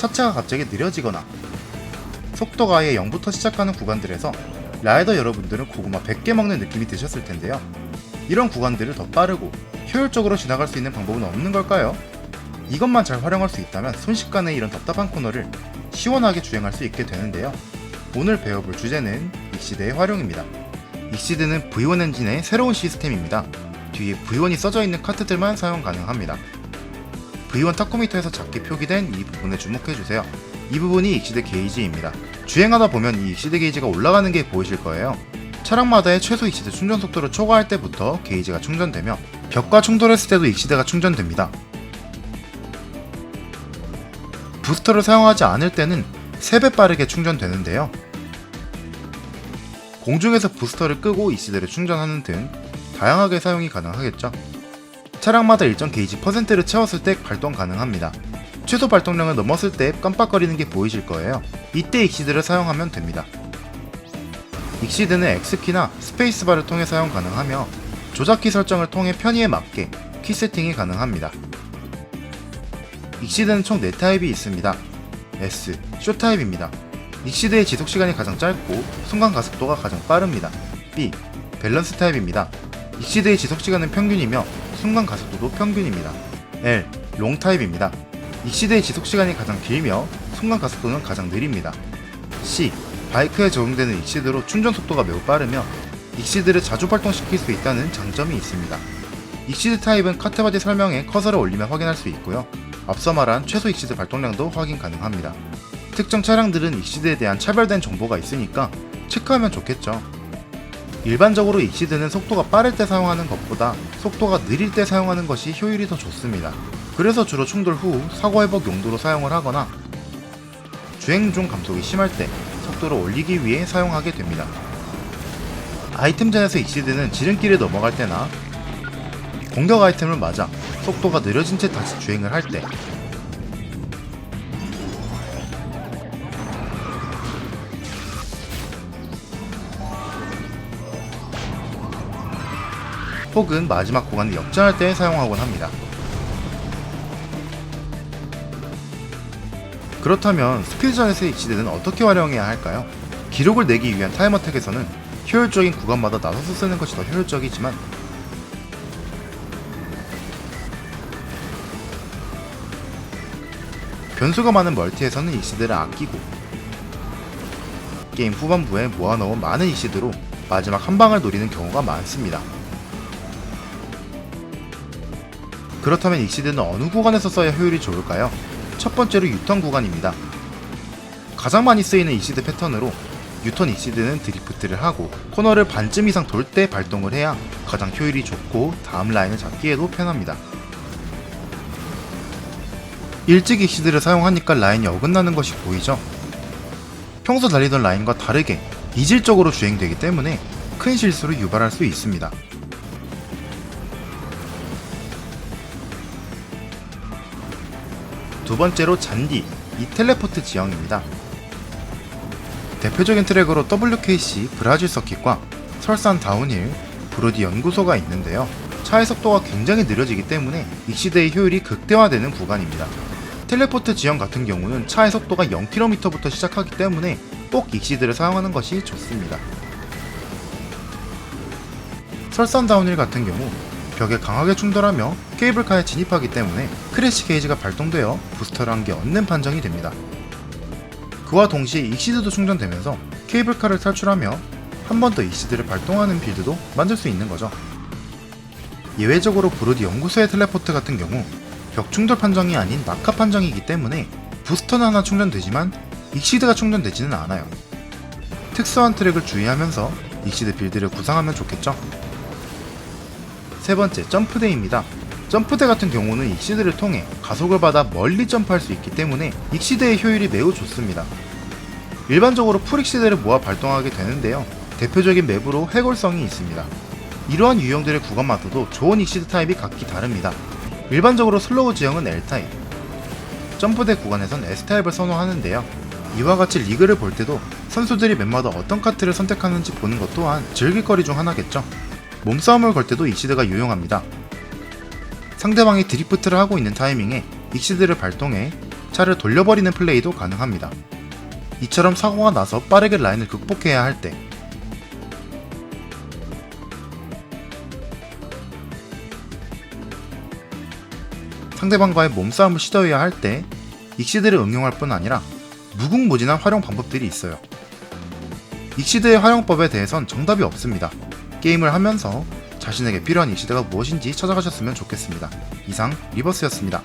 차체가 갑자기 느려지거나 속도가 아예 0부터 시작하는 구간들에서 라이더 여러분들은 고구마 100개 먹는 느낌이 드셨을 텐데요. 이런 구간들을 더 빠르고 효율적으로 지나갈 수 있는 방법은 없는 걸까요? 이것만 잘 활용할 수 있다면 순식간에 이런 답답한 코너를 시원하게 주행할 수 있게 되는데요. 오늘 배워볼 주제는 익시드의 활용입니다. 익시드는 V1 엔진의 새로운 시스템입니다. 뒤에 V1이 써져 있는 카트들만 사용 가능합니다. V1 타코미터에서 작게 표기된 이 부분에 주목해주세요. 이 부분이 익시드 게이지입니다. 주행하다 보면 이 익시드 게이지가 올라가는 게 보이실 거예요. 차량마다의 최소 익시드 충전 속도를 초과할 때부터 게이지가 충전되며 벽과 충돌했을 때도 익시드가 충전됩니다. 부스터를 사용하지 않을 때는 3배 빠르게 충전되는데요. 공중에서 부스터를 끄고 익시드를 충전하는 등 다양하게 사용이 가능하겠죠. 차량마다 일정 게이지 퍼센트를 채웠을 때 발동 가능합니다. 최소 발동량을 넘었을 때 깜빡거리는 게 보이실 거예요. 이때 익시드를 사용하면 됩니다. 익시드는 X키나 스페이스바를 통해 사용 가능하며 조작키 설정을 통해 편의에 맞게 키 세팅이 가능합니다. 익시드는 총 4타입이 있습니다. S, 쇼 타입입니다. 익시드의 지속 시간이 가장 짧고 순간 가속도가 가장 빠릅니다. B, 밸런스 타입입니다. 익시드의 지속 시간은 평균이며 순간 가속도도 평균입니다. L, 롱 타입입니다. 익시드의 지속 시간이 가장 길며 순간 가속도는 가장 느립니다. C, 바이크에 적용되는 익시드로 충전 속도가 매우 빠르며 익시드를 자주 발동시킬 수 있다는 장점이 있습니다. 익시드 타입은 카트바디 설명에 커서를 올리면 확인할 수 있고요. 앞서 말한 최소 익시드 발동량도 확인 가능합니다. 특정 차량들은 익시드에 대한 차별된 정보가 있으니까 체크하면 좋겠죠. 일반적으로 익시드는 속도가 빠를 때 사용하는 것보다 속도가 느릴 때 사용하는 것이 효율이 더 좋습니다. 그래서 주로 충돌 후 사고 회복 용도로 사용을 하거나 주행 중 감속이 심할 때 속도를 올리기 위해 사용하게 됩니다. 아이템전에서 익시드는 지름길을 넘어갈 때나 공격 아이템을 맞아 속도가 느려진 채 다시 주행을 할 때, 혹은 마지막 구간을 역전할 때 사용하곤 합니다. 그렇다면 스피드전에서 익시드는 어떻게 활용해야 할까요? 기록을 내기 위한 타임어택에서는 효율적인 구간마다 나눠서 쓰는 것이 더 효율적이지만 변수가 많은 멀티에서는 익시드를 아끼고 게임 후반부에 모아놓은 많은 익시드로 마지막 한 방을 노리는 경우가 많습니다. 그렇다면 익시드는 어느 구간에서 써야 효율이 좋을까요? 첫 번째로 유턴 구간입니다. 가장 많이 쓰이는 익시드 패턴으로 유턴 익시드는 드리프트를 하고 코너를 반쯤 이상 돌 때 발동을 해야 가장 효율이 좋고 다음 라인을 잡기에도 편합니다. 일찍 익시드를 사용하니까 라인이 어긋나는 것이 보이죠? 평소 달리던 라인과 다르게 이질적으로 주행되기 때문에 큰 실수를 유발할 수 있습니다. 두 번째로 잔디, 이 텔레포트 지형입니다. 대표적인 트랙으로 WKC 브라질 서킷과 설산 다운힐, 브로디 연구소가 있는데요. 차의 속도가 굉장히 느려지기 때문에 익시드의 효율이 극대화되는 구간입니다. 텔레포트 지형 같은 경우는 차의 속도가 0km부터 시작하기 때문에 꼭 익시드를 사용하는 것이 좋습니다. 설산 다운힐 같은 경우 벽에 강하게 충돌하며 케이블카에 진입하기 때문에 크래시 게이지가 발동되어 부스터를 한 개 얻는 판정이 됩니다. 그와 동시에 익시드도 충전되면서 케이블카를 탈출하며 한 번 더 익시드를 발동하는 빌드도 만들 수 있는 거죠. 예외적으로 브로디 연구소의 텔레포트 같은 경우 벽 충돌 판정이 아닌 낙하 판정이기 때문에 부스터는 하나 충전되지만 익시드가 충전되지는 않아요. 특수한 트랙을 주의하면서 익시드 빌드를 구상하면 좋겠죠. 세 번째, 점프대입니다. 점프대 같은 경우는 익시드를 통해 가속을 받아 멀리 점프할 수 있기 때문에 익시드의 효율이 매우 좋습니다. 일반적으로 풀익시드를 모아 발동하게 되는데요. 대표적인 맵으로 해골성이 있습니다. 이러한 유형들의 구간마다도 좋은 익시드 타입이 각기 다릅니다. 일반적으로 슬로우 지형은 L타입, 점프대 구간에선 S타입을 선호하는데요. 이와 같이 리그를 볼 때도 선수들이 맵마다 어떤 카트를 선택하는지 보는 것 또한 즐길거리 중 하나겠죠. 몸싸움을 걸 때도 익시드가 유용합니다. 상대방이 드리프트를 하고 있는 타이밍에 익시드를 발동해 차를 돌려버리는 플레이도 가능합니다. 이처럼 사고가 나서 빠르게 라인을 극복해야 할 때, 상대방과의 몸싸움을 시도해야 할 때, 익시드를 응용할 뿐 아니라 무궁무진한 활용 방법들이 있어요. 익시드의 활용법에 대해선 정답이 없습니다. 게임을 하면서 자신에게 필요한 익시드가 무엇인지 찾아가셨으면 좋겠습니다. 이상 리버스였습니다.